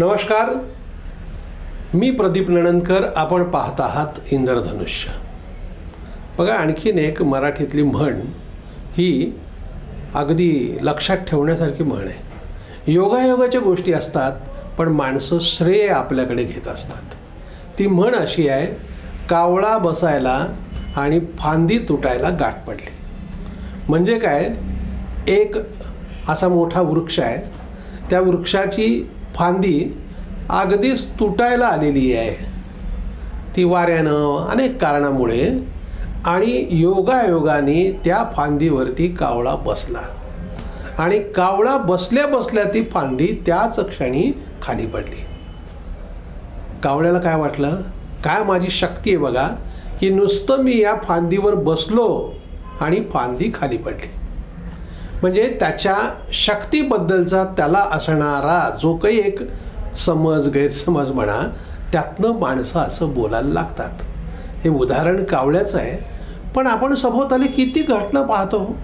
नमस्कार. मी प्रदीप नणंदकर आपण पाहत आहात इंद्रधनुष्य. बघा आणखीन एक मराठीतली म्हण ही अगदी लक्षात ठेवण्यासारखी म्हण आहे. योगायोगाच्या गोष्टी असतात पण माणसं श्रेय आपल्याकडे घेत असतात. ती म्हण अशी आहे कावळा बसायला आणि फांदी तुटायला गाठ पडली. म्हणजे काय? एक असा मोठा वृक्ष आहे. त्या वृक्षाची फांदी अगदीच तुटायला आलेली आहे. ती वाऱ्यानं अनेक कारणामुळे आणि योगायोगाने त्या फांदीवरती कावळा बसला. आणि कावळा बसल्या बसल्या ती फांदी त्याच क्षणी खाली पडली. कावळ्याला काय वाटलं? काय माझी शक्ती आहे बघा की नुसतं मी या फांदीवर बसलो आणि फांदी खाली पडली. म्हणजे त्याच्या शक्तीबद्दलचा त्याला असणारा जो काही एक समज गैरसमज म्हणा त्यातनं माणसं असं बोलायला लागतात. हे उदाहरण कावळ्याचं आहे. पण आपण सभोवताली किती घटना पाहतो?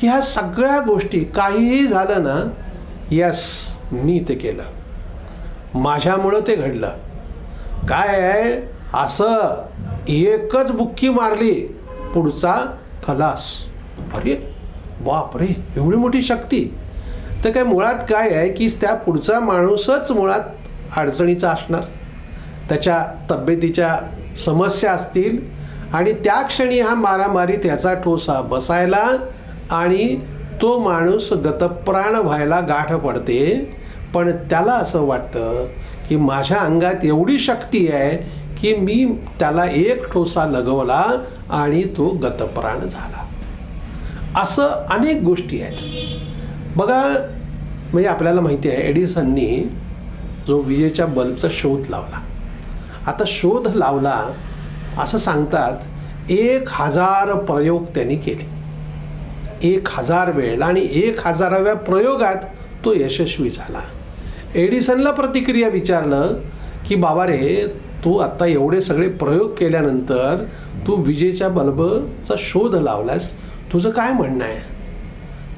की ह्या सगळ्या गोष्टी काहीही झालं ना यस मी ते केलं. माझ्यामुळं ते घडलं. काय आहे? असं एकच बुक्की मारली पुढचा खलास. अरे बापरे एवढी मोठी शक्ती. तर काय मुळात काय आहे की त्या पुढचा माणूसच मुळात अडचणीचा असणार. त्याच्या तब्येतीच्या समस्या असतील आणि त्या क्षणी हा मारामारी त्याचा ठोसा बसायला आणि तो माणूस गतप्राण व्हायला गाठ पडते. पण त्याला असं वाटतं की माझ्या अंगात एवढी शक्ती आहे की मी त्याला एक ठोसा लगवला आणि तो गतप्राण झाला. असं अनेक गोष्टी आहेत. बघा म्हणजे आपल्याला माहिती आहे एडिसननी जो विजेच्या बल्बचा शोध लावला. आता शोध लावला असं सांगतात एक हजार प्रयोग त्यांनी केले. एक हजार वेळ आणि एक हजाराव्या प्रयोगात तो यशस्वी झाला. एडिसनला प्रतिक्रिया विचारलं की बाबा रे तू आत्ता एवढे सगळे प्रयोग केल्यानंतर तू विजेच्या बल्बचा शोध लावलास तुझं काय म्हणणं आहे?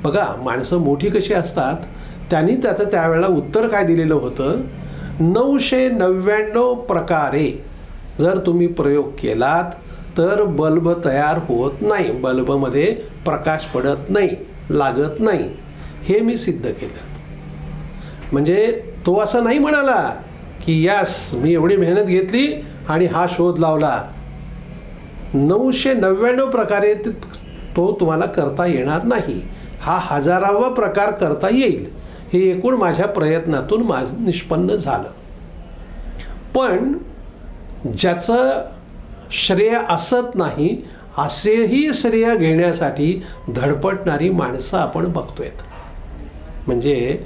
बघा माणसं मोठी कशी असतात त्यांनी त्याचं त्यावेळेला उत्तर काय दिलेलं होतं? नऊशे नव्याण्णव प्रकारे जर तुम्ही प्रयोग केलात तर बल्ब तयार होत नाही. बल्बमध्ये प्रकाश पडत नाही लागत नाही. हे मी सिद्ध केलं. म्हणजे तो असं नाही म्हणाला की यस मी एवढी मेहनत घेतली आणि हा शोध लावला. नऊशे नव्याण्णव प्रकारे तो तुम्हाला करता येणार नाही. हा हजारावा प्रकार करता येईल. हे एकूण माझ्या प्रयत्नातून माझ निष्पन्न झालं. पण ज्याचं श्रेय असत नाही असेही श्रेय घेण्यासाठी धडपडणारी माणसं आपण बघतोयत. म्हणजे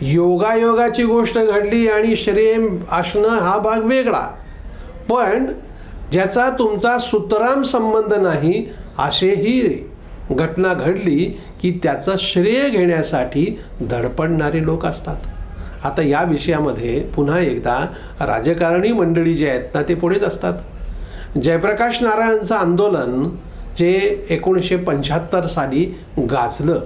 योगायोगाची गोष्ट घडली आणि श्रेय असणं हा भाग वेगळा. पण ज्याचा तुमचा सुतराम संबंध नाही असेही घटना घडली की त्याचं श्रेय घेण्यासाठी धडपडणारे लोक असतात. आता या विषयामध्ये पुन्हा एकदा राजकारणी मंडळी जे आहेत ना ते पुढेच असतात. जयप्रकाश नारायणचं आंदोलन जे एकोणीसशे पंच्याहत्तर साली गाजलं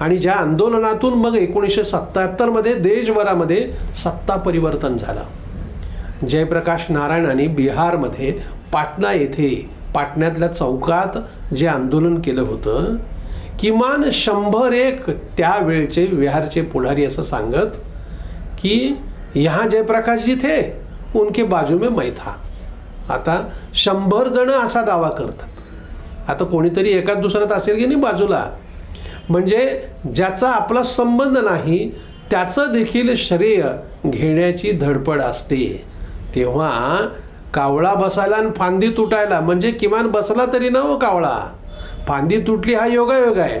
आणि ज्या आंदोलनातून मग एकोणीसशे सत्त्याहत्तरमध्ये देशभरामध्ये सत्ता परिवर्तन झालं. जयप्रकाश नारायणाने बिहारमध्ये पाटणा येथे पाटण्यातल्या चौकात जे आंदोलन केलं होतं किमान शंभर एक त्यावेळचे विहारचे पुढारी असं सांगत की यहाँ जयप्रकाश जी थे उनके बाजू में मै था. आता शंभर जण असा दावा करतात. आता कोणीतरी एकाच दुसऱ्यात असेल की नाही बाजूला? म्हणजे ज्याचा आपला संबंध नाही त्याचं देखील श्रेय घेण्याची धडपड असते. तेव्हा कावळा बसायला आणि फांदी तुटायला. म्हणजे किमान बसला तरी ना हो कावळा? फांदी तुटली हा योगायोग आहे.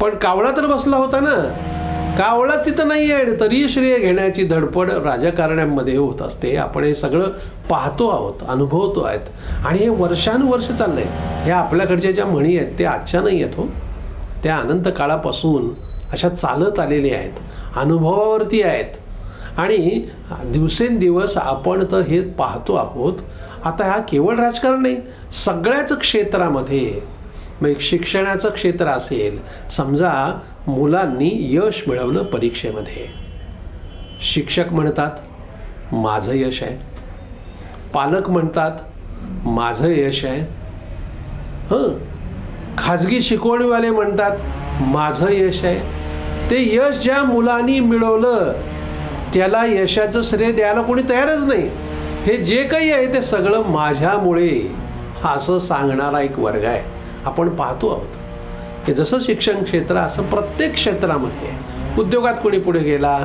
पण कावळा तर बसला होता ना? कावळा तिथं नाही आहे तरी श्रेय घेण्याची धडपड राजकारण्यांमध्ये होत असते. आपण हे सगळं पाहतो आहोत अनुभवतो आहेत. आणि हे वर्षानुवर्ष चाललंय. ह्या आपल्याकडच्या ज्या म्हणी आहेत ते आजच्या नाही आहेत हो. त्या अनंत काळापासून अशा चालत आलेल्या आहेत. अनुभवावरती आहेत. आणि दिवसेंदिवस आपण तर हे पाहतो आहोत. आता हा केवळ राजकारण नाही सगळ्याच क्षेत्रामध्ये मग शिक्षणाचं क्षेत्र असेल समजा मुलांनी यश मिळवलं परीक्षेमध्ये. शिक्षक म्हणतात माझं यश आहे. पालक म्हणतात माझं यश आहे. हं. खाजगी शिकवणीवाले म्हणतात माझं यश आहे. ते यश ज्या मुलांनी मिळवलं त्याला यशाचं श्रेय द्यायला कोणी तयारच नाही. हे जे काही आहे ते सगळं माझ्यामुळे. असं सांगणारा एक वर्ग आहे. आपण पाहतो आहोत. की जसं शिक्षण क्षेत्र असं प्रत्येक क्षेत्रामध्ये आहे. उद्योगात कोणी पुढे गेला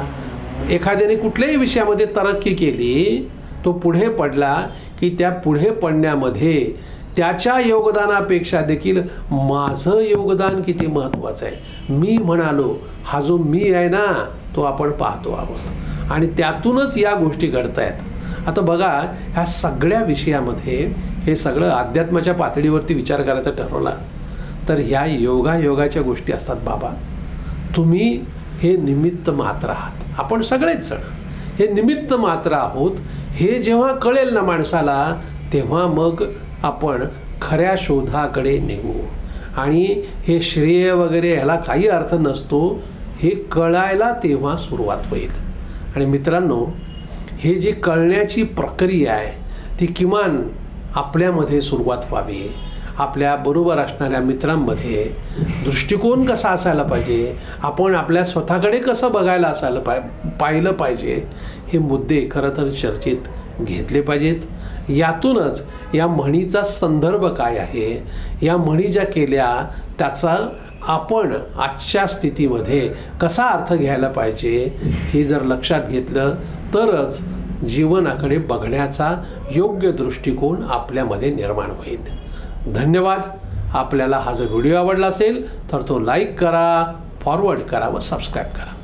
एखाद्याने कुठल्याही विषयामध्ये तरक्की केली तो पुढे पडला की त्या पुढे पडण्यामध्ये त्याच्या योगदानापेक्षा देखील माझं योगदान किती महत्त्वाचं आहे. मी म्हणालो हा जो मी आहे ना तो आपण पाहतो आहोत. आणि त्यातूनच या गोष्टी घडत आहेत आता बघा ह्या सगळ्या विषयामध्ये हे सगळं अध्यात्माच्या पातळीवरती विचार करायचा ठरवला. तर ह्या योगायोगाच्या गोष्टी असतात बाबा. तुम्ही हे निमित्त मात्र आहात. आपण सगळेच जण हे निमित्त मात्र आहोत. हे जेव्हा कळेल ना माणसाला तेव्हा मग आपण खऱ्या शोधाकडे निघू. आणि हे श्रेय वगैरे ह्याला काही अर्थ नसतो. हे कळायला तेव्हा सुरुवात होईल. आणि मित्रांनो हे जे कळण्याची प्रक्रिया आहे ती किमान आपल्यामध्ये सुरुवात व्हावी. आपल्या बरोबर असणाऱ्या मित्रांमध्ये दृष्टिकोन कसा असायला पाहिजे? आपण आपल्या स्वतःकडे कसं बघायला असायला पाय पाहिलं पाहिजे? हे मुद्दे खरं तर चर्चेत घेतले पाहिजेत. यातूनच या म्हणीचा संदर्भ काय आहे? या म्हणी ज्या केल्या त्याचा आपण आजच्या स्थितीमध्ये कसा अर्थ घ्यायला पाहिजे हे जर लक्षात घेतलं तरच जीवनाकडे बघण्याचा योग्य दृष्टिकोन आपल्यामध्ये निर्माण होईल. धन्यवाद. आपल्याला हा जर व्हिडिओ आवडला असेल तर तो लाईक करा फॉरवर्ड करा व सबस्क्राईब करा.